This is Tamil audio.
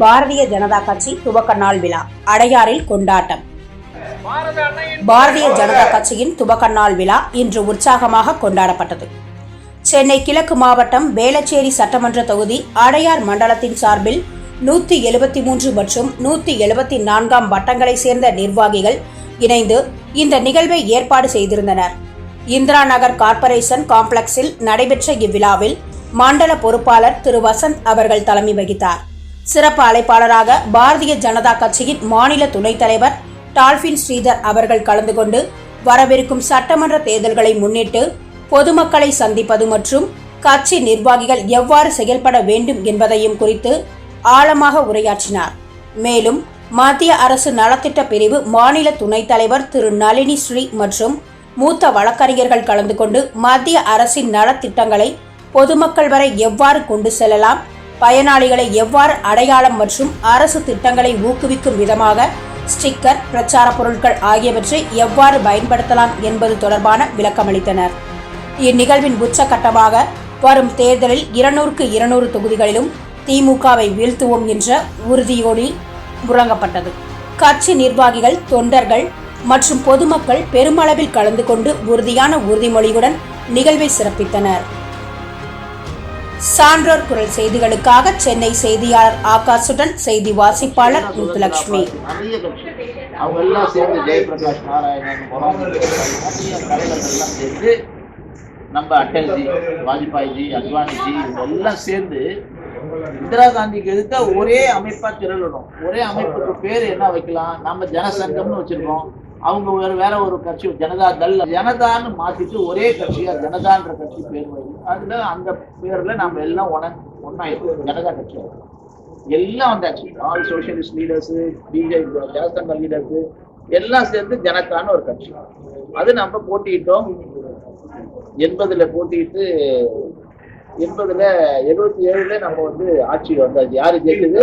பாரதிய ஜனதா கட்சி துவக்க நாள் விழா அடையாறில் கொண்டாட்டம். பாரதிய ஜனதா கட்சியின் துவக்க நாள் விழா இன்று உற்சாகமாக கொண்டாடப்பட்டது. சென்னை கிழக்கு மாவட்டம் வேளச்சேரி சட்டமன்ற தொகுதி அடையார் மண்டலத்தின் சார்பில் நூத்தி எழுபத்தி மூன்று மற்றும் நூத்தி எழுபத்தி நான்காம் வட்டங்களைச் சேர்ந்த நிர்வாகிகள் இணைந்து இந்த நிகழ்வை ஏற்பாடு செய்திருந்தனர். இந்திரா நகர் கார்ப்பரேஷன் காம்ப்ளெக்ஸில் நடைபெற்ற இவ்விழாவில் மண்டல பொறுப்பாளர் திரு வசந்த் அவர்கள் தலைமை வகித்தார். சிறப்பு அழைப்பாளராக பாரதிய ஜனதா கட்சியின் மாநில துணைத் தலைவர் டால்பின் ஸ்ரீதர் அவர்கள் கலந்து கொண்டு வரவிருக்கும் சட்டமன்ற தேர்தல்களை முன்னிட்டு பொதுமக்களை சந்திப்பது மற்றும் கட்சி நிர்வாகிகள் எவ்வாறு செயல்பட வேண்டும் என்பதையும் குறித்து ஆழமாக உரையாற்றினார். மேலும் மத்திய அரசு நலத்திட்ட பிரிவு மாநில துணைத் தலைவர் திரு நளினி ஸ்ரீ மற்றும் மூத்த வழக்கறிஞர்கள் கலந்து கொண்டு மத்திய அரசின் நலத்திட்டங்களை பொதுமக்கள் வரை எவ்வாறு கொண்டு செல்லலாம்? பயனாளிகளை எவ்வாறு அடையாளம் மற்றும் அரசு திட்டங்களை ஊக்குவிக்கும் விதமாக ஸ்டிக்கர் பிரச்சார பொருட்கள் ஆகியவற்றை எவ்வாறு பயன்படுத்தலாம் என்பது தொடர்பான விளக்கமளித்தனர். இந்நிகழ்வின் உச்சகட்டமாக வரும் தேர்தலில் இருநூறுக்கு இருநூறு தொகுதிகளிலும் திமுகவை வீழ்த்துவோம் என்ற உறுதியோடு முழங்கப்பட்டது. கட்சி நிர்வாகிகள் தொண்டர்கள் மற்றும் பொதுமக்கள் பெருமளவில் கலந்து கொண்டு உறுதியான உறுதிமொழியுடன் நிகழ்வை சிறப்பித்தனர். சான்றோர் குரல் செய்திகளுக்காக சென்னை செய்தியாளர் ஆகாஷுடன் செய்தி வாசிப்பாளர் முத்துலட்சுமி. அவங்க எல்லாம் சேர்ந்து ஜெயபிரகாஷ் நாராயணன் சேர்ந்து நம்ம அட்டல்ஜி வாஜ்பாய்ஜி அத்வானிஜி இவங்க சேர்ந்து இந்திரா காந்திக்கு எதிர்த்த ஒரே அமைப்பா திரளணும் ஒரே அமைப்புக்கு பேர் என்ன வைக்கலாம்? நம்ம ஜனசங்கம்னு வச்சிருக்கோம். அவங்க வேற வேற ஒரு கட்சி ஜனதா தள். ஜனதான்னு மாத்திட்டு ஒரே கட்சியா ஜனதான்ற கட்சி பேர் வை அதுல அந்த பேர்ல நம்ம எல்லாம் ஒன ஒன்னாயிருக்கோம் ஜனதா கட்சி எல்லாம் வந்தாச்சு all socialist leaders BJP Jana Sangh leaders எல்லாம் சேர்ந்து ஜனதான்னு ஒரு கட்சி. அது நம்ம போட்டியிட்டோம். எண்பதுல போட்டிட்டு எண்பதுல எழுபத்தி ஏழுல நம்ம வந்து ஆட்சி வந்தாச்சு. யாரு ஜெயிச்சது?